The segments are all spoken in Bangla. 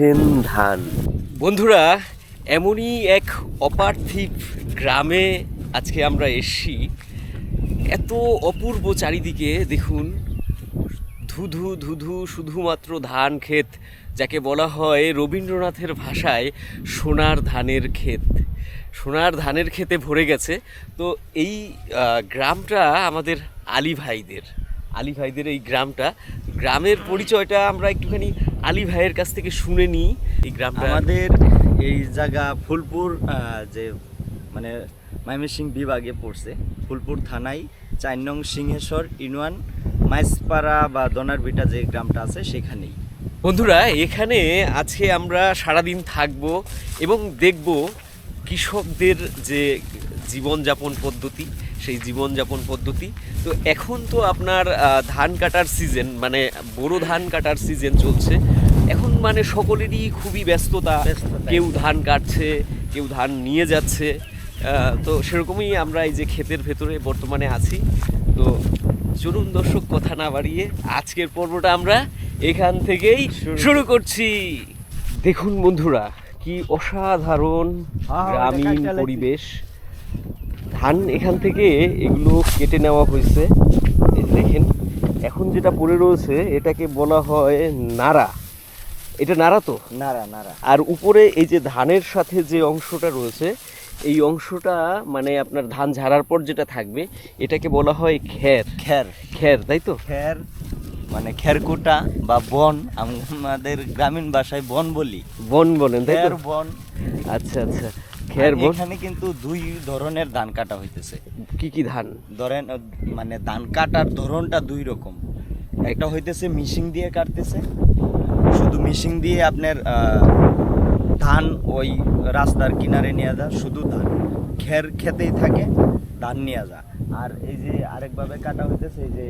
কাটছেন ধান। বন্ধুরা, এমনই এক অপার্থিব গ্রামে আজকে আমরা এসছি। এত অপূর্ব চারিদিকে দেখুন, ধুধু ধুধু শুধুমাত্র ধান ক্ষেত, যাকে বলা হয় রবীন্দ্রনাথের ভাষায় সোনার ধানের ক্ষেত। সোনার ধানের ক্ষেতে ভরে গেছে। তো এই গ্রামটা আমাদের আলী ভাইদের। আলী ভাইদের এই গ্রামটা। গ্রামের পরিচয়টা আমরা একটুখানি আলী ভাইয়ের কাছ থেকে শুনে নিই। এই গ্রামটা আমাদের এই জায়গা ফুলপুর যে মানে ময়মনসিং বিভাগে পড়ছে। ফুলপুর থানায় চার নং সিংহেশ্বর ইউনিয়ন মাইসপাড়া বা দনারভিটা যে গ্রামটা আছে সেখানেই। বন্ধুরা এখানে আজকে আমরা সারাদিন থাকব এবং দেখব কৃষকদের যে জীবনযাপন পদ্ধতি। সেই জীবনযাপন পদ্ধতি। তো এখন তো আপনার ধান কাটার সিজন মানে বোরো ধান কাটার সিজন চলছে। এখন মানে সকলেরই খুবই ব্যস্ততা। কেউ ধান কাটছে কেউ ধান নিয়ে যাচ্ছে। তো সেরকমই আমরা এই যে ক্ষেতের ভেতরে বর্তমানে আছি। তো চলুন দর্শক কথা না বাড়িয়ে আজকের পর্বটা আমরা এখান থেকেই শুরু করছি। দেখুন বন্ধুরা কি অসাধারণ গ্রামীণ পরিবেশ। ধান এখান থেকে এগুলো কেটে নেওয়া হয়েছে। দেখেন এখন যেটা পড়ে রয়েছে এটাকে বলা হয় নাড়া। এটা নাড়া তো? নাড়া নাড়া। আর উপরে এই যে ধানের সাথে যে অংশটা রয়েছে এই অংশটা মানে আপনার ধান ঝাড়ার পর যেটা থাকবে এটাকে বলা হয় খ্যার খের। খ্যার তাই তো? খের মানে খেরকুটা বা বন আমাদের গ্রামীণ ভাষায় বন বলি। বন বলেন তাই বন। আচ্ছা আচ্ছা। আর এখানে কিন্তু দুই ধরনের ধান কাটা হইতেছে। কি কি ধান? ধরেন মানে ধান কাটার ধরনটা দুই রকম। একটা হইতেছে মিশিং দিয়ে কাটতেছে শুধু মিশিং দিয়ে আপনার ধান ওই রাস্তার কিনারে নিয়ে যা শুধু ধান। খের খেতেই থাকে ধান নিয়ে যা আর এই যে আরেকভাবে কাটা হইতেছে এই যে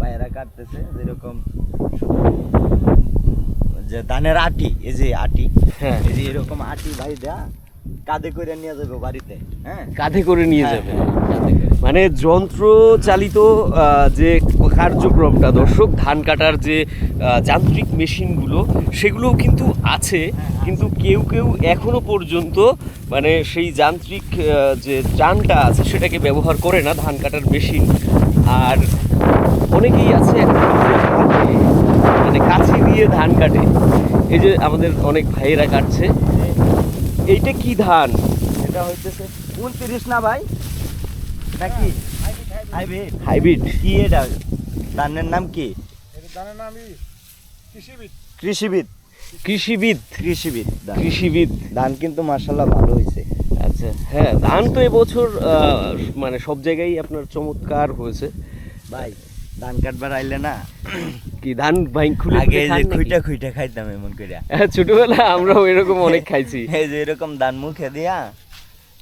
বাইরা কাটতেছে যেরকম যে ধানের আটি এই যে আটি হ্যাঁ। এই যে এরকম আটি ভাই দেয়া কাঁধে করে নিয়ে যাবে বাড়িতে হ্যাঁ? কাঁধে করে নিয়ে হ্যাঁ, যাবে। হ্যাঁ। মানে যন্ত্র চালিত যে কার্যক্রমটা দর্শক ধান কাটার যে যান্ত্রিক মেশিনগুলো সেগুলোও কিন্তু আছে কিন্তু কেউ কেউ এখনও পর্যন্ত মানে সেই যান্ত্রিক যে চানটা আছে সেটাকে ব্যবহার করে না ধান কাটার মেশিন। আর অনেকেই আছে এখন মানে কাছে দিয়ে ধান কাটে। এই যে আমাদের অনেক ভাইয়েরা কাটছে এইটা কি ধান? এটা হইতেছে উনত্রিশ না ভাই? নাকি? হাইব্রিড। হাইব্রিড। কি এটা? ধানের নাম কি? ধানের নাম কৃষিবিদ। কৃষিবিদ। কৃষিবিদ। কৃষিবিদ ধান। কৃষিবিদ। ধান কিন্তু মার্শাল্লাহ ভালো হয়েছে আচ্ছা হ্যাঁ ধান তো এবছর মানে সব জায়গায় আপনার চমৎকার হয়েছে। ভাই ধান কাটবার আইলে না কি ধান ভাই খুলে আগে যে? খুইটা খুইটা খাইতাম এমন করে হ্যাঁ, ছোটবেলা আমরাও এরকম অনেক খাইছি। এই যে এরকম ধান মুখে দিয়া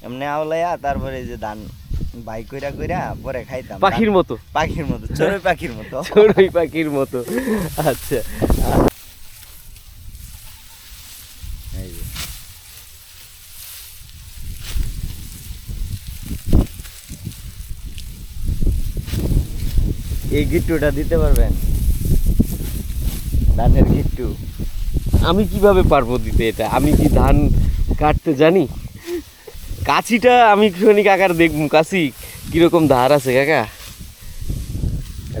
এমনি আওলাইয়া তারপরে এই যে ধান বাই কইরা কইরা পরে খাইতাম। পাখির মতো। পাখির মতো চড়ুই পাখির মতো। চড়ুই পাখির মতো। আচ্ছা। এই গিট্টুটা দিতে পারবেন? ধানের গিট্টু। আমি কীভাবে পারব দিতে এটা? আমি কি ধান কাটতে জানি? কাছিটা আমি একটুখানি কাকার দেখব। কাছি কীরকম ধার আছে কাকা?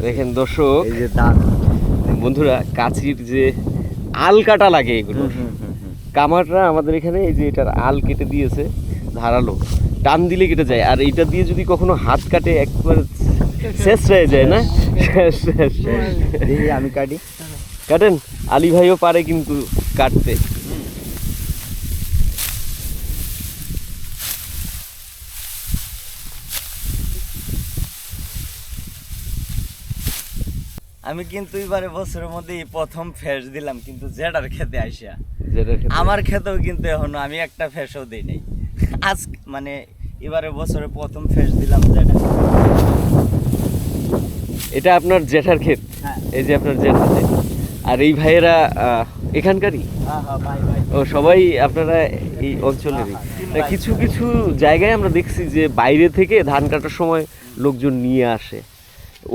দেখেন দর্শক এই যে ধান। বন্ধুরা কাছির যে আল কাটা লাগে এগুলো। কামাররা আমাদের এখানে এই যে এটার আল কেটে দিয়েছে ধারালো। টান দিলে কেটে যায়। আর এইটা দিয়ে যদি কখনো হাত কাটে একবারে শেষ হয়ে যায় না? শেষ শেষ। আমি কাটি। কাটেন? আলী ভাইও পারে কিন্তু কাটতে। আমি কিন্তু এবারে বছরের মধ্যে প্রথম ফেস দিলাম কিন্তু জেডার খেতে আইসা। আমার খেতেও কিন্তু এখনও আমি একটা ফেসও দিই নাই। আজ মানে এবারে বছরে প্রথম ফেস দিলাম যেটা এটা আপনার জেঠার ক্ষেত। হ্যাঁ। এই যে আপনার জেঠার ক্ষেত। আর এই ভাইয়েরা এখানকারই? হ্যাঁ হ্যাঁ ও সবাই আপনারা এই অঞ্চলেরই। কিছু কিছু জায়গায় আমরা দেখছি যে বাইরে থেকে ধান কাটার সময় লোকজন নিয়ে আসে।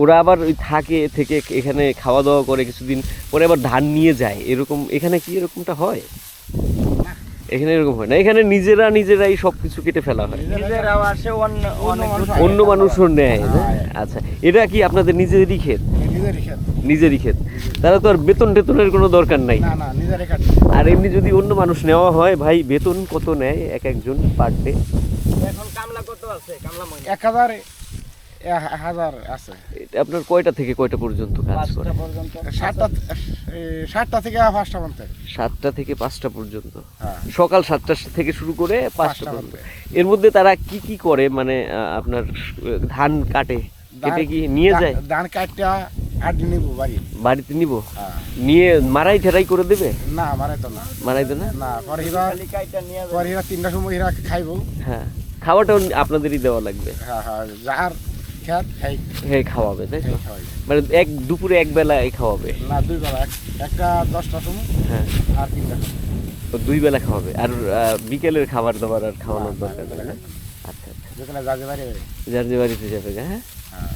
ওরা আবার ওই থাকে থেকে এখানে খাওয়া দাওয়া করে কিছুদিন পরে আবার ধান নিয়ে যায়। এরকম এখানে কি এরকমটা হয়? এখানে এরকম হয় না। এখানে নিজেরা নিজেরাই সব কিছু কেটে ফেলা হয়। অন্য মানুষ মানুষও নেয় হ্যাঁ। আচ্ছা এটা কি আপনাদের নিজেদেরই ক্ষেত? নিজেরই খেত নিজেরই ক্ষেত। তাহলে তো আর বেতন টেতনের কোনো দরকার নাই। না না নিজেরই কাটি আর এমনি যদি অন্য মানুষ নেওয়া হয় ভাই বেতন কত নেয় এক একজন পার ডে? এখন কামলা কত আছে? কামলা এক হাজার। এক হাজার আছে। আপনার কয়টা থেকে কয়টা পর্যন্ত কাজ করে? সাতটা সাতটা থেকে পাঁচটা পর্যন্ত সাতটা থেকে পাঁচটা পর্যন্ত? হ্যাঁ। সকাল সাতটা থেকে শুরু করে পাঁচটা পর্যন্ত। পর্যন্ত। এর মধ্যে তারা কি কি করে? মানে আপনার ধান কাটে? কেটে কি নিয়ে যায়? ধান কাটটা আট নিব বাড়ি। বাড়িতে নিব? হ্যাঁ। নিয়ে মারাই ঠেরাই করে দেবে? না আমারে তো না। মারাই দেবে না? না পরে হিরা। পরে তিনটার সময় হিরা খাইব। হ্যাঁ। খাওয়াটাও আপনাদেরই দেওয়া লাগবে। হ্যাঁ হ্যাঁ যার খেত খাই খাওয়াবে তাই তো? মানে এক দুপুরে এক বেলায় খাওয়াবে? না দুই বেলা একটা দশটার সময় হ্যাঁ। আর তো দুই বেলা খাওয়াবে। আর বিকেলের খাবার দাবার আর খাওয়ানোর দরকার না? আচ্ছা আচ্ছা। যে বাড়িতে যাবে হ্যাঁ? হ্যাঁ।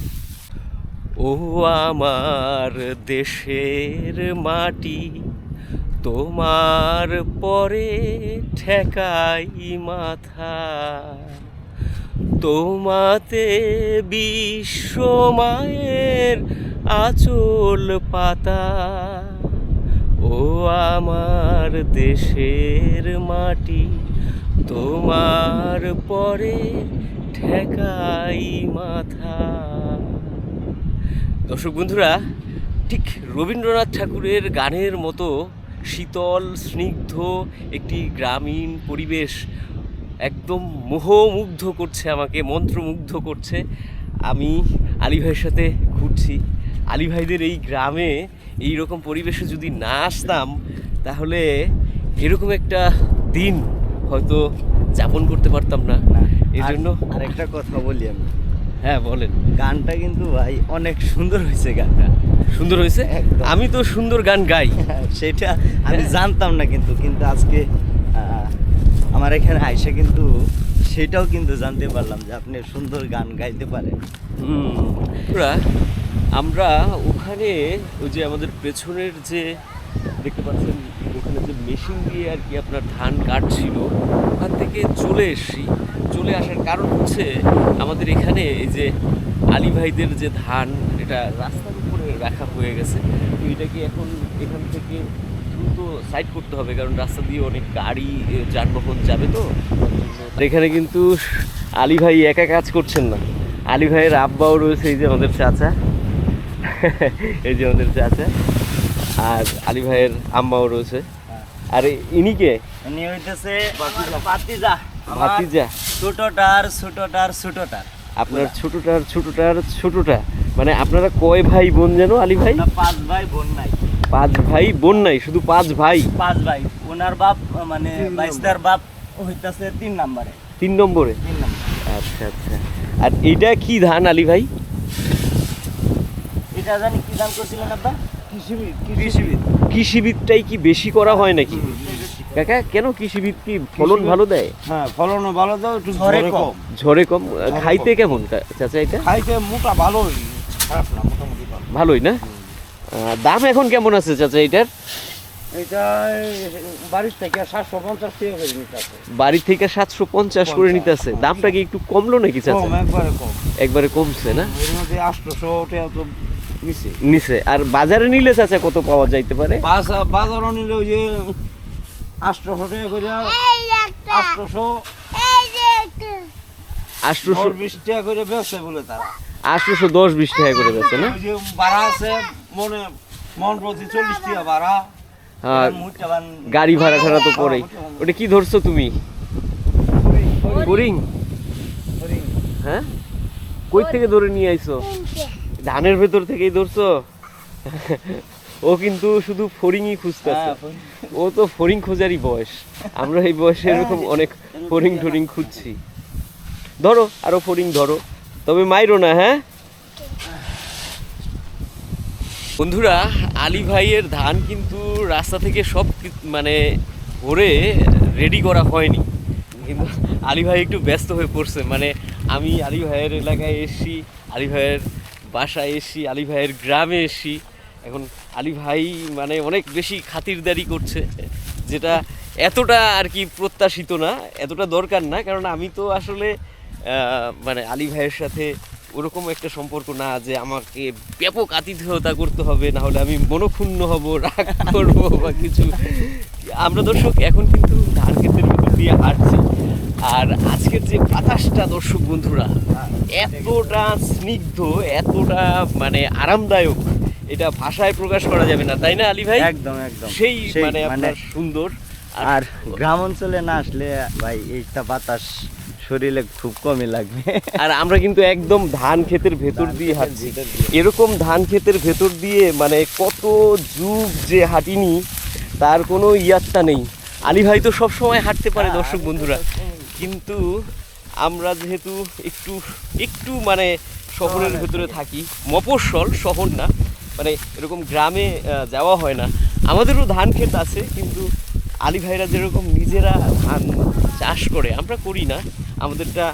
ও আমার দেশের মাটি তোমার পরে ঠেকাই মাথা। তোমাতে বিশ্ব মায়ের আচল পাতা। ও আমার দেশের মাটি, তোমার পরে ঠেকাই মাথা। দর্শক বন্ধুরা, ঠিক রবীন্দ্রনাথ ঠাকুরের গানের মতো শীতল, স্নিগ্ধ একটি গ্রামীণ পরিবেশ একদম মোহমুগ্ধ করছে আমাকে মন্ত্রমুগ্ধ করছে। আমি আলী ভাইয়ের সাথে ঘুরছি। আলী ভাইদের এই গ্রামে এই রকম পরিবেশে যদি না আসতাম তাহলে এরকম একটা দিন হয়তো যাপন করতে পারতাম না। এই জন্য আরেকটা কথা বলি আমি। হ্যাঁ বলেন। গানটা কিন্তু ভাই অনেক সুন্দর হয়েছে গানটা। সুন্দর হয়েছে। আমি তো সুন্দর গান গাই। সেটা আমি হ্যাঁ। জানতাম না কিন্তু কিন্তু আজকে আমার এখানে আইসা কিন্তু সেটাও কিন্তু জানতে পারলাম যে আপনি সুন্দর গান গাইতে পারেন। আমরা ওখানে ওই যে আমাদের পেছনের যে, দেখতে পাচ্ছেন, ওখানে যে মেশিন দিয়ে আর কি আপনার ধান কাটছিল, ওখান থেকে চলে এসছি। চলে আসার কারণ হচ্ছে আমাদের এখানে এই যে আলী ভাইদের যে ধান, এটা রাস্তার উপরে রাখা হয়ে গেছে। তো এটাকে এখন এখান থেকে সাইড করতে হবে কারণ রাস্তা দিয়ে অনেক গাড়ি যানবাহন যাবে তো। আর এখানে কিন্তু আলী ভাই একা কাজ করছেন না। আলী ভাইয়ের আব্বাও রয়েছে এই যে আমাদের চাচা। এই যে আমাদের চাচা। আর আলী ভাইয়ের আম্মাও রয়েছে। আর ইনি কে? হইতেছে পাতিজা ভাতিজা। ছোটটার ছোটটার ছোটটার। আপনার ছোটটার ছোটটার ছোটটা। মানে আপনারা কয় ভাই বোন যেন আলী ভাই? না, পাঁচ ভাই বোন নাই। পাঁচ ভাই বোন নাই শুধু পাঁচ ভাই? পাঁচ ভাই। ওনার বাপ মানে বাইশটার বাপ হইতাছে তিন নম্বরে। তিন নম্বরে? তিন নাম্বার। আচ্ছা আচ্ছা। আর এইটা কি ধান আলী ভাই? এটা জানি কি ধান করছিলেন আব্বা? কৃষিবিদ কৃষিবিদ। কৃষিবিদটাই কি বেশি করা হয় নাকি? কাকা কেন কৃষিবিদ কি ফলন ভালো দেয়? হ্যাঁ ফলনও ভালো দাও একটু ঝড়ে কম। ঝড়ে কম? খাইতে কেমন চাচা এটা? খাইতে মোটা ভালোই খারাপ না মোটামুটি ভালোই না? দাম এখন কেমন আছে চাচা এটার? এটা বাড়ির থেকে সাতশো পঞ্চাশ টাকা করে নিতে আছে। বাড়ি থেকে সাতশো পঞ্চাশ করে নিতে আছে। দামটা কি একটু কমলো নাকি চাচা? একবারে কম। একবারে কমছে না? এর আটশোশো টাকা তো নিচে নিচে আর বাজারে নিলে চাচা কত পাওয়া যাইতে পারে? বাজার বাজারও নিলে ওই যে আটশোশো টাকা করে আটশোশো আটশোশো দশ বিশ টাকা করে ব্যবসা বলে তারা। আটশোশো দশ বিশ টাকা করে বেছে না? ভাড়া আছে মনে মন প্রতি চল্লিশ টাকা ভাড়া। আর মুহূর্তে বান গাড়ি ভাড়া ছাড়া তো পরেই। ওটা কি ধরছো তুমি? ফরিং। হ্যাঁ? কই থেকে ধরে নিয়ে আইছো? ধানের ভেতর থেকেই ধরছো? ও কিন্তু শুধু ফরিংই খুঁজতেছে। ও তো ফরিং খোঁজারই বয়স। আমরা এই বয়সে এরকম অনেক ফরিং টরিং খুঁজছি। ধরো আরও ফরিং ধরো। তবে মাইরো না হ্যাঁ? বন্ধুরা আলী ভাইয়ের ধান কিন্তু রাস্তা থেকে সব মানে ভরে রেডি করা হয়নি। কিন্তু আলী ভাই একটু ব্যস্ত হয়ে পড়ছে। মানে আমি আলী ভাইয়ের এলাকায় এসেছি আলী ভাইয়ের বাসায় এসি আলী ভাইয়ের গ্রামে এসি এখন আলী ভাই মানে অনেক বেশি খাতিরদারি করছে, যেটা এতটা আর কি প্রত্যাশিত না, এতটা দরকার না, কারণ আমি তো আসলে মানে আলী ভাইয়ের সাথে ওরকম একটা সম্পর্ক না যে আমাকে ব্যাপক আতিথেয়তা করতে হবে, না হলে আমি মনক্ষুণ্ণ হব, রাগ করব বা কিছু। আমরা দর্শক এখন কিন্তু ধান ক্ষেতের ভিতর দিয়ে হাঁটছি, আর আজকের যে বাতাসটা দর্শক বন্ধুরা, এতটা স্নিগ্ধ, এতটা মানে আরামদায়ক এটা ভাষায় প্রকাশ করা যাবে না তাই না আলী ভাই? একদম একদম। সেই সেই মানে আপনার সুন্দর। আর গ্রাম অঞ্চলে না আসলে ভাই এইটা বাতাস শরীরে খুব কমই লাগবে। আর আমরা কিন্তু একদম ধান ক্ষেতের ভেতর দিয়ে হাঁটছি। এরকম ধান ক্ষেতের ভেতর দিয়ে মানে কত যুগ যে হাঁটিনি তার কোনো ইয়াত্তা নেই। আলী ভাই তো সব সময় হাঁটতে পারে দর্শক বন্ধুরা। কিন্তু আমরা যেহেতু একটু একটু মানে শহরের ভেতরে থাকি মফস্বল শহর না মানে এরকম গ্রামে যাওয়া হয় না। আমাদেরও ধান ক্ষেত আছে কিন্তু আলী ভাইরা যেরকম নিজেরা ধান চাষ করে আমরা করি না। আমাদেরটা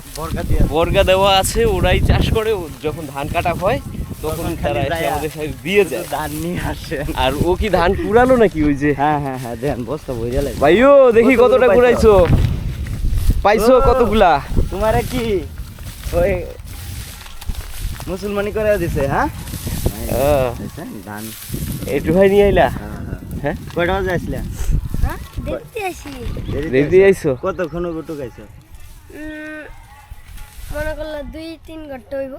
বর্গা দেওয়া আছে। ওরাই চাষ করে যখন ধান কাটা হয় তখন তারা এসে আমাদের সাথে দিয়ে যায়। ধান নিয়ে আসে। আর ও কি ধান কুড়ালো নাকি ওই যে? হ্যাঁ হ্যাঁ হ্যাঁ দেন বস্তা বুঝে লাগে ভাইও দেখি কতটা? কুড়াইছো পাইছো। কতগুলা? তোমারে কি? ওই মুসলমানি করে দিছে হ্যাঁ? ধান একটু ভাই নিয়ে আইলা হ্যাঁ, কয়টা বাজে আসলে হ্যাঁ দেখতে আইছো? কতক্ষণ গুটু গাইছো মনে করল দুই তিন ঘণ্টা হইব।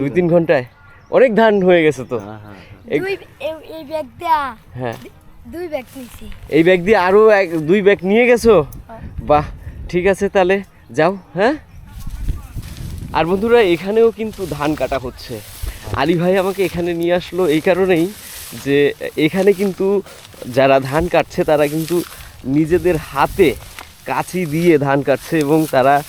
দুই তিন ঘন্টায় অনেক ধান হয়ে গেছে তো। এই ব্যাগ দেয়া। হ্যাঁ দুই ব্যাগ নিছি। এই ব্যাগ দিয়ে আরও এক দুই ব্যাগ নিয়ে গেছো? বাহ ঠিক আছে তাহলে। যাও হ্যাঁ? আর বন্ধুরা এখানেও কিন্তু ধান কাটা হচ্ছে। আলী ভাই আমাকে এখানে নিয়ে আসলো এই কারণেই যে এখানে কিন্তু যারা ধান কাটছে তারা কিন্তু নিজেদের হাতে কাঁচি দিয়ে ধান কাটছে এবং তারা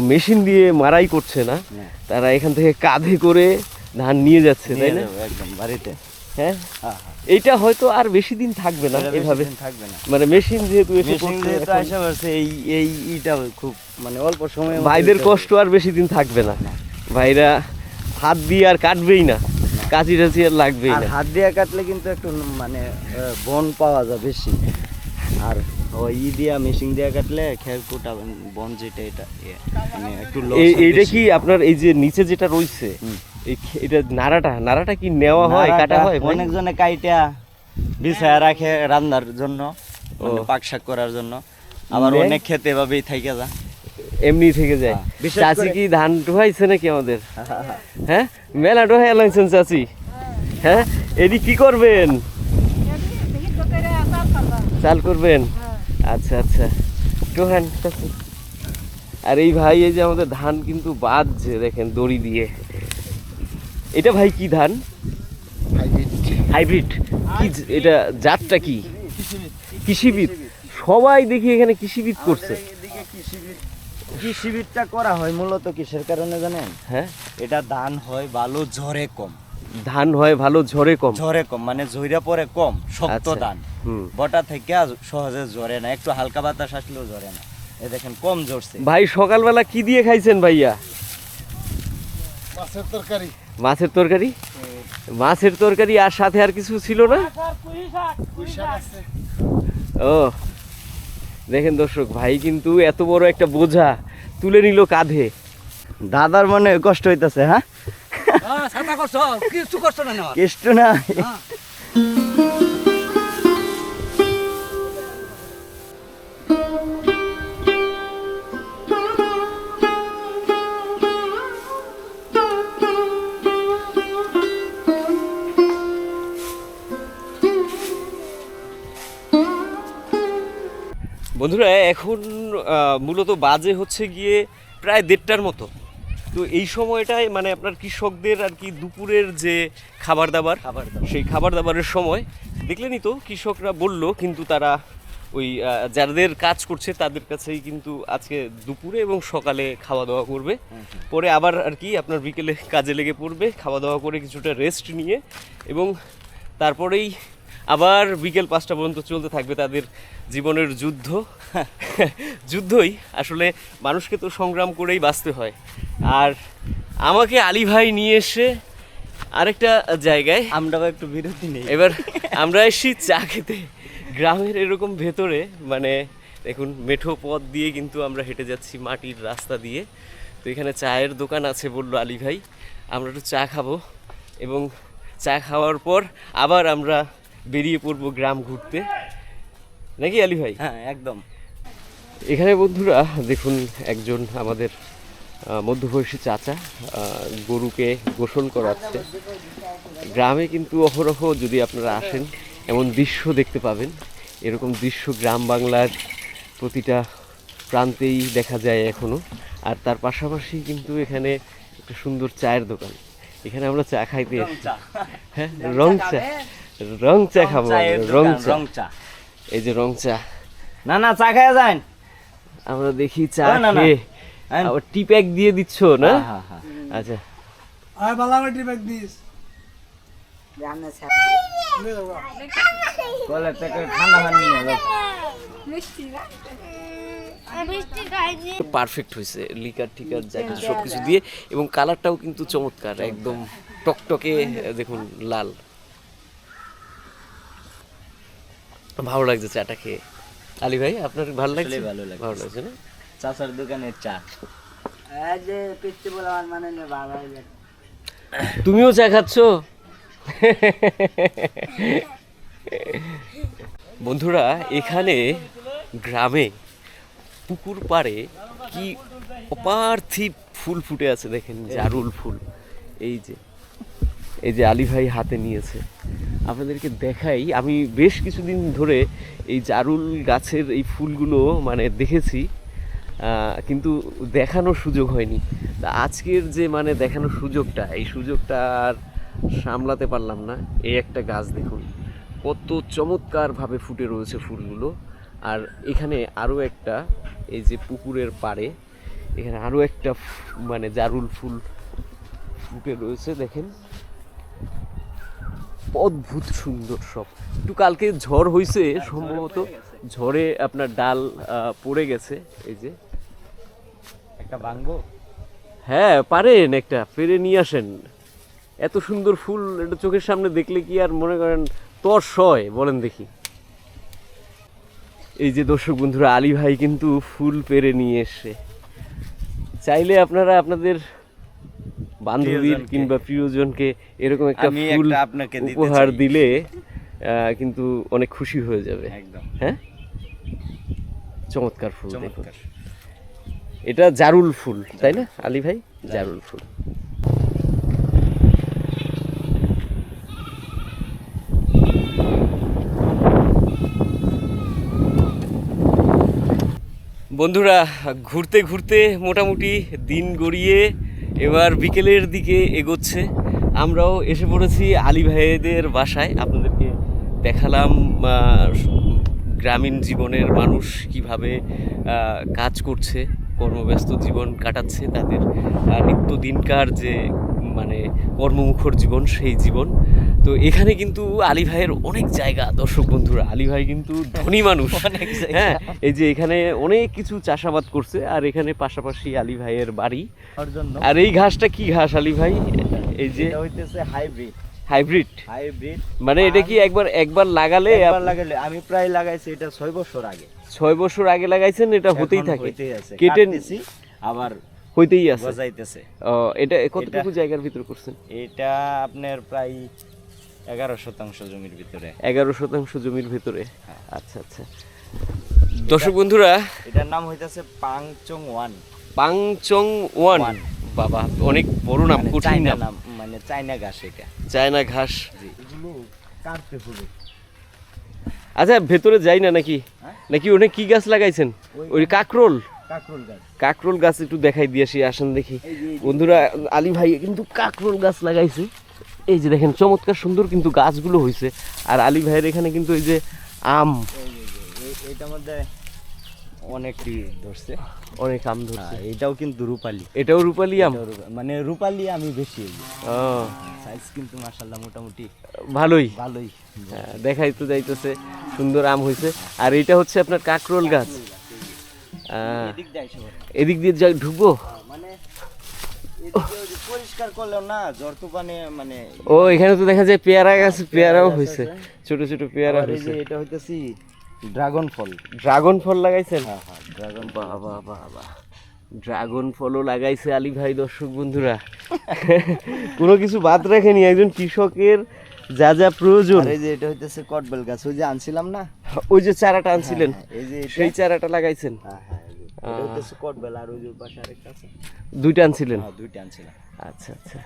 মেশিন দিয়ে মারাই করছে না। না। তারা এখান থেকে কাঁধে করে ধান নিয়ে যাচ্ছে তাই না? একদম বাড়িতে। হ্যাঁ? হ্যাঁ এইটা হয়তো আর বেশি দিন থাকবে না এভাবে। থাকবে না। মানে মেশিন যেহেতু এসে এই এই খুব মানে অল্প সময় ভাইদের কষ্ট আর বেশি দিন থাকবে না। ভাইরা হাত দিয়ে আর কাটবেই না। কাঁচি টাচি আর লাগবেই আর না। হাত দিয়ে কাটলে কিন্তু একটু মানে বন পাওয়া যায় বেশি। আর ওই ই দিয়া মেশিন দিয়ে কাটলে খের কুটা বন যেটা এটা মানে একটু এইটা কি আপনার এই যে নিচে যেটা রয়েছে এটা নাড়াটা নাড়াটা কি নেওয়া হয় কাটা হয়? অনেকজনে কাইটা বিছায়া রাখে রান্নার জন্য মানে পাক শাক করার জন্য। আবার অনেক খেতে এভাবেই থাইকে যা এমনি থেকে যায়। হ্যাঁ, করে- কি ধান টোহাইছে নাকি আমাদের? হ্যাঁ মেলা টোহাই লাইছেন চাচি হ্যাঁ? এটি কি করবেন? চাল করবেন? আচ্ছা আচ্ছা। টোহান চাচি আর এই ভাই এই যে আমাদের ধান কিন্তু বাঁধছে দেখেন দড়ি দিয়ে। এটা ভাই কি ধান? হাইব্রিড। কি এটা জাতটা কি? কৃষিবিদ। সবাই দেখি এখানে কৃষিবিদ করছে। কৃষিবিদটা করা হয় মূলত কিসের কারণে জানেন? হ্যাঁ? এটা ধান হয় ভালো ঝরে কম। ধান হয় ভালো ঝরে কম। ঝরে কম মানে ঝইরা পরে কম শক্ত আচ্ছা। ধান। হুম। বটা থেকে আর সহজে ঝরে না একটু হালকা বাতাস আসলেও ঝরে না। এ দেখেন কম ঝরছে। ভাই সকালবেলা কি দিয়ে খাইছেন ভাইয়া? মাছের তরকারি। মাছের তরকারি? মাছের তরকারি আর সাথে আর কিছু ছিল না? পুঁই শাক আছে ও দেখেন দর্শক ভাই কিন্তু এত বড় একটা বোঝা তুলে নিল কাঁধে। দাদার মনে কষ্ট হইতাছে হ্যাঁ? কিছু কষ্ট না কষ্ট কেষ্ট না বন্ধুরা এখন মূলত বাজে হচ্ছে গিয়ে প্রায় দেড়টার মতো। তো এই সময়টায় মানে আপনার কৃষকদের আর কি দুপুরের যে খাবার দাবার খাবার সেই খাবার দাবারের সময় দেখলেনই তো কৃষকরা বলল কিন্তু তারা ওই যাদের কাজ করছে তাদের কাছেই কিন্তু আজকে দুপুরে এবং সকালে খাওয়া দাওয়া করবে পরে আবার আর কি আপনার বিকেলে কাজে লেগে পড়বে খাওয়া দাওয়া করে কিছুটা রেস্ট নিয়ে এবং তারপরেই আবার বিকেল পাঁচটা পর্যন্ত চলতে থাকবে তাদের জীবনের যুদ্ধ। যুদ্ধই আসলে মানুষকে তো সংগ্রাম করেই বাঁচতে হয়। আর আমাকে আলী ভাই নিয়ে এসে আরেকটা জায়গায় আমরাও একটু বিরতি নেই। এবার আমরা এসেছি চা খেতে। গ্রামের এরকম ভেতরে মানে দেখুন মেঠো পথ দিয়ে কিন্তু আমরা হেঁটে যাচ্ছি মাটির রাস্তা দিয়ে। তো এখানে চায়ের দোকান আছে বলল আলী ভাই। আমরা একটু চা খাব এবং চা খাওয়ার পর আবার আমরা বেরিয়ে পড়ব গ্রাম ঘুরতে। নাকি আলী ভাই? হ্যাঁ একদম। এখানে বন্ধুরা দেখুন একজন আমাদের মধ্যবয়সী চাচা গরুকে গোসল করাচ্ছে। গ্রামে কিন্তু অহরহ যদি আপনারা আসেন এমন দৃশ্য দেখতে পাবেন। এরকম দৃশ্য গ্রাম বাংলার প্রতিটা প্রান্তেই দেখা যায় এখনও আর তার পাশাপাশি কিন্তু এখানে একটা সুন্দর চায়ের দোকান। এখানে আমরা চা খাইতে হ্যাঁ রং চা রং চা। খাব? রং রং চা এই যে রং চা। না না চা খাওয়া যায় আমরা দেখি চা। খেয়ে। হ্যাঁ। আবার টি প্যাক দিয়ে দিচ্ছ না? হ্যাঁ হ্যাঁ আচ্ছা। আয় বালা মাটি ব্যাগ দিস। ঠান্ডা। আমি মিষ্টি পারফেক্ট হয়েছে লিকার টিকার যা কিছু সব কিছু দিয়ে এবং কালারটাও কিন্তু চমৎকার একদম টকটকে দেখুন লাল। ভালো লাগছে চাটা খেয়ে। আলী ভাই আপনার ভালো লাগছে? ভালো লাগছে। ভালো লাগছে না? চাচার দোকানের চা। তুমিও চা খাচ্ছ? বন্ধুরা এখানে গ্রামে পুকুর পাড়ে কি অপার্থিব ফুল ফুটে আছে দেখেন জারুল ফুল। এই যে এই যে আলী ভাই হাতে নিয়েছে। আপনাদেরকে দেখাই, আমি বেশ কিছুদিন ধরে এই জারুল গাছের এই ফুলগুলো মানে দেখেছি কিন্তু দেখানোর সুযোগ হয়নি। তা আজকের যে মানে দেখানোর সুযোগটা, এই সুযোগটা আর সামলাতে পারলাম না। এই একটা গাছ দেখুন, কত চমৎকারভাবে ফুটে রয়েছে ফুলগুলো। আর এখানে আরও একটা এই যে পুকুরের পাড়ে এখানে আরও একটা মানে জারুল ফুল ফুটে রয়েছে দেখেন। অদ্ভুত সুন্দর সব। একটু কালকে ঝড় হয়েছে সম্ভবত ঝড়ে আপনার ডাল পড়ে গেছে এই যে। একটা ভাঙবো হ্যাঁ পারেন একটা পেরে নিয়ে আসেন। এত সুন্দর ফুল এটা চোখের সামনে দেখলে কি আর মনে করেন তর্স হয় বলেন দেখি। এই যে দর্শক বন্ধুরা আলী ভাই কিন্তু ফুল পেরে নিয়ে এসে চাইলে আপনারা আপনাদের বান্ধবীর কিংবা প্রিয়জনকে এরকম একটা ফুল আপনাকে উপহার দিলে কিন্তু অনেক খুশি হয়ে যাবে। একদম। হ্যাঁ? চমৎকার ফুল দেখুন। এটা জারুল ফুল তাই না? আলী ভাই জারুল ফুল। বন্ধুরা ঘুরতে ঘুরতে মোটামুটি দিন গড়িয়ে এবার বিকেলের দিকে এগোচ্ছে। আমরাও এসে পড়েছি আলী ভাইদের বাসায়। আপনাদেরকে দেখালাম গ্রামীণ জীবনের মানুষ কীভাবে কাজ করছে কর্মব্যস্ত জীবন কাটাচ্ছে তাদের আহ, নিত্যদিনকার যে মানে কর্মমুখর জীবন সেই জীবন। তো এখানে কিন্তু আলী ভাইয়ের অনেক জায়গা দর্শক বন্ধুরা। আলী ভাই কিন্তু ধনী মানুষ। হ্যাঁ এই যে এখানে অনেক কিছু চাষাবাদ করছে আর এখানে পাশাপাশি আলী ভাইয়ের বাড়ি। আর এই ঘাসটা কি ঘাস আলী ভাই? এই যে এটা হইতেছে হাইব্রিড। হাইব্রিড? হাইব্রিড মানে এটা কি একবার একবার লাগালে একবার লাগালে আমি প্রায় লাগাইছি এটা ছয় বছর আগে। ছয় বছর আগে লাগাইছেন এটা হতেই থাকে। কেটে কাটতেছি, আবার হইতেই আছে। গজাইতেছে। ও, এটা কতটুকু জায়গার ভিতর করছেন? এটা আপনার প্রায় এগারো শতাংশ জমির ভিতরে। এগারো শতাংশ জমির ভিতরে? আচ্ছা আচ্ছা। দর্শক বন্ধুরা এটার নাম হইতাছে পাংচং ওয়ান। পাংচং ওয়ান। বাবা অনেক বড় নাম মানে কঠিন নাম। মানে চায়না ঘাস এটা। চায়না ঘাস। এগুলো কাটতে হবে। আচ্ছা ভেতরে যাই না নাকি? হ্যাঁ? নাকি ওখানে কি গাছ লাগাইছেন? ওই কাকরোল? কাকরোল গাছ। কাকরোল গাছ একটু দেখাই দিয়ে আসি আসেন দেখি। বন্ধুরা আলী ভাই কিন্তু কাকরোল গাছ লাগাইছে। এই যে দেখেন চমৎকার সুন্দর কিন্তু গাছগুলো হয়েছে আর আলী ভাইয়ের এখানে কিন্তু এই যে আম। এইটার মধ্যে অনেকটি ধরছে। অনেক আম ধরছে। হ্যাঁ, এটাও কিন্তু রূপালি। এটাও রূপালি আম? মানে রূপালি আমি বেশি সাইজ কিন্তু মাশাল্লাহ মোটামুটি ভালোই। ভালোই। হ্যাঁ, দেখাই তো যাইতেছে সুন্দর আম হয়েছে আর এটা হচ্ছে আপনার কাকরোল গাছ। এদিক দিয়ে ঢুকবো? পরিষ্কার করলেও না জ্বর তুফানে মানে ও এখানে তো দেখা যায় পেয়ারা গাছ পেয়ারাও হয়েছে ছোট ছোট পেয়ারা হয়েছে এটা হইতেছি ড্রাগন ফল। ড্রাগন ফল লাগাইছেন? হ্যাঁ হ্যাঁ ড্রাগন বাবা বাবা ড্রাগন ফলও লাগাইছে আলী ভাই দর্শক বন্ধুরা। কোনো কিছু বাদ রাখেনি একজন কৃষকের যা যা প্রয়োজন। এই যে এটা হইতেছে কটবেল গাছ ওই যে আনছিলাম না? ওই যে চারাটা আনছিলেন হ্যাঁ, এই যে সেই চারাটা লাগাইছেন। হ্যাঁ হ্যাঁ দুইটা আনছিলেন? হ্যাঁ দুইটা আনছিলাম। আচ্ছা আচ্ছা।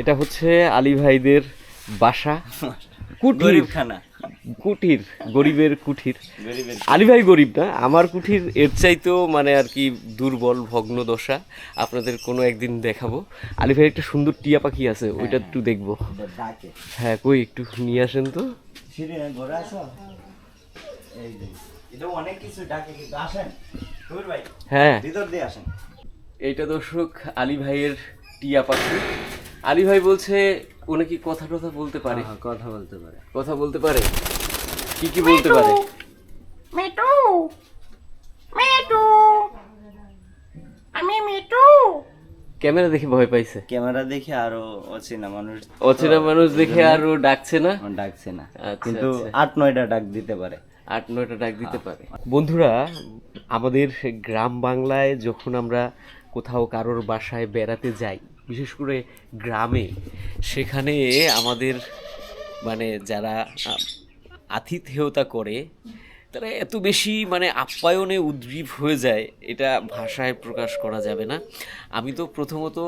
এটা হচ্ছে আলী ভাইদের বাসা। কুটির। গরিবখানা। কুটির গরিবের কুঠির আলী ভাই গরিব না আমার কুঠির এর চাইতেও মানে আর কি দুর্বল ভগ্ন দশা আপনাদের কোনো একদিন দেখাবো। আলী ভাই একটা সুন্দর টিয়া পাখি আছে ওইটা একটু দেখব। হ্যাঁ কই একটু নিয়ে আসেন তো। ঘরে আসো অনেক কিছু ডাকে কিন্তু আসেন। হ্যাঁ। ভিতর দিয়ে আসেন। এইটা দর্শক আলী ভাইয়ের টিয়া পাখি। আলী ভাই বলছে ও নাকি কথা টথা বলতে পারে। কথা বলতে পারে। কথা বলতে পারে? কি কি বলতে পারে? মিটু মিটু আমি মিটু ক্যামেরা দেখে ভয় পাইছে। ক্যামেরা দেখে আরও অচেনা মানুষ অচেনা মানুষ দেখে আর ও ডাকছে না? ডাকছে না। আচ্ছা, কিন্তু আচ্ছা। আট নয়টা ডাক দিতে পারে। আট, নয়টা ডাক দিতে পারে। বন্ধুরা, আমাদের গ্রাম বাংলায় যখন আমরা কোথাও কারোর বাসায় বেড়াতে যাই, বিশেষ করে গ্রামে, সেখানে আমাদের মানে যারা আতিথেয়তা করে, তারা এত বেশি মানে আপ্যায়নে উদ্গ্রীব হয়ে যায়, এটা ভাষায় প্রকাশ করা যাবে না। আমি তো প্রথমত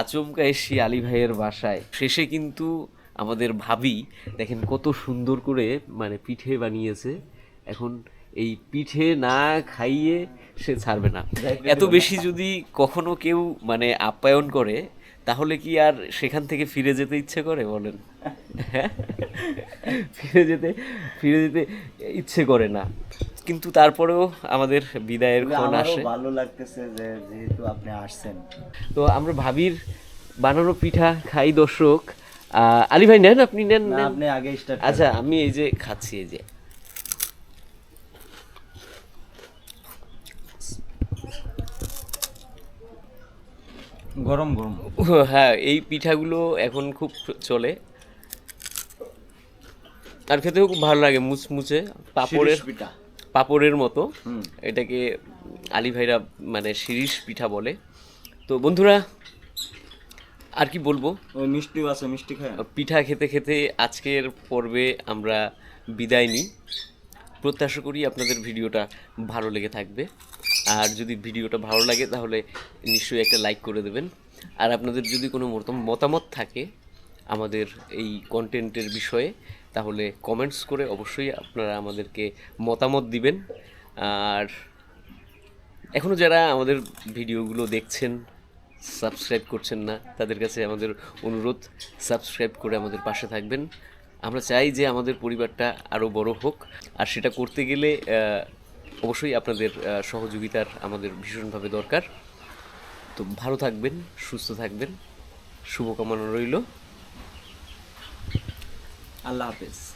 আচমকা এসি আলী ভাইয়ের বাসায়। শেষে কিন্তু আমাদের ভাবি, দেখেন কত সুন্দর করে মানে পিঠে বানিয়েছে। এখন এই পিঠে না খাইয়ে সে ছাড়বে না। এত বেশি যদি কখনো কেউ মানে আপ্যায়ন করে তাহলে কি আর সেখান থেকে ফিরে যেতে ইচ্ছে করে বলেন? হ্যাঁ? ফিরে যেতে ফিরে যেতে ইচ্ছে করে না। কিন্তু তারপরেও আমাদের বিদায়ের ক্ষণ আসে। ভালো লাগতেছে যে যেহেতু আপনি আসছেন। তো আমরা ভাবির বানানো পিঠা খাই দর্শক। আহ, আলী ভাই নেন আপনি নেন আপনি আগে আচ্ছা আমি এই যে খাচ্ছি এই যে। গরম গরম। হ্যাঁ এই পিঠাগুলো এখন খুব চলে। আর খেতেও খুব ভালো লাগে মুচমুচে পাপড়ের পিঠা। পাপড়ের মতো। এটাকে আলী ভাইরা মানে শিরিষ পিঠা বলে। তো বন্ধুরা আর কি বলব? ওই মিষ্টিও আছে মিষ্টি খায়। পিঠা খেতে খেতে আজকের পর্বে আমরা বিদায় নিই। প্রত্যাশা করি আপনাদের ভিডিওটা ভালো লেগে থাকবে। আর যদি ভিডিওটা ভালো লাগে, তাহলে নিশ্চয়ই একটা লাইক করে দেবেন। আর আপনাদের যদি কোনো মত- মতামত থাকে আমাদের এই কন্টেন্টের বিষয়ে, তাহলে কমেন্টস করে অবশ্যই আপনারা আমাদেরকে মতামত দিবেন। আর এখনও যারা আমাদের ভিডিওগুলো দেখছেন, সাবস্ক্রাইব করছেন না, তাদের কাছে আমাদের অনুরোধ, সাবস্ক্রাইব করে আমাদের পাশে থাকবেন। আমরা চাই যে আমাদের পরিবারটা আরও বড় হোক। আর সেটা করতে গেলে অবশ্যই আপনাদের সহযোগিতার আমাদের ভীষণভাবে দরকার। তো ভালো থাকবেন, সুস্থ থাকবেন। শুভকামনা রইল। আল্লাহ হাফেজ।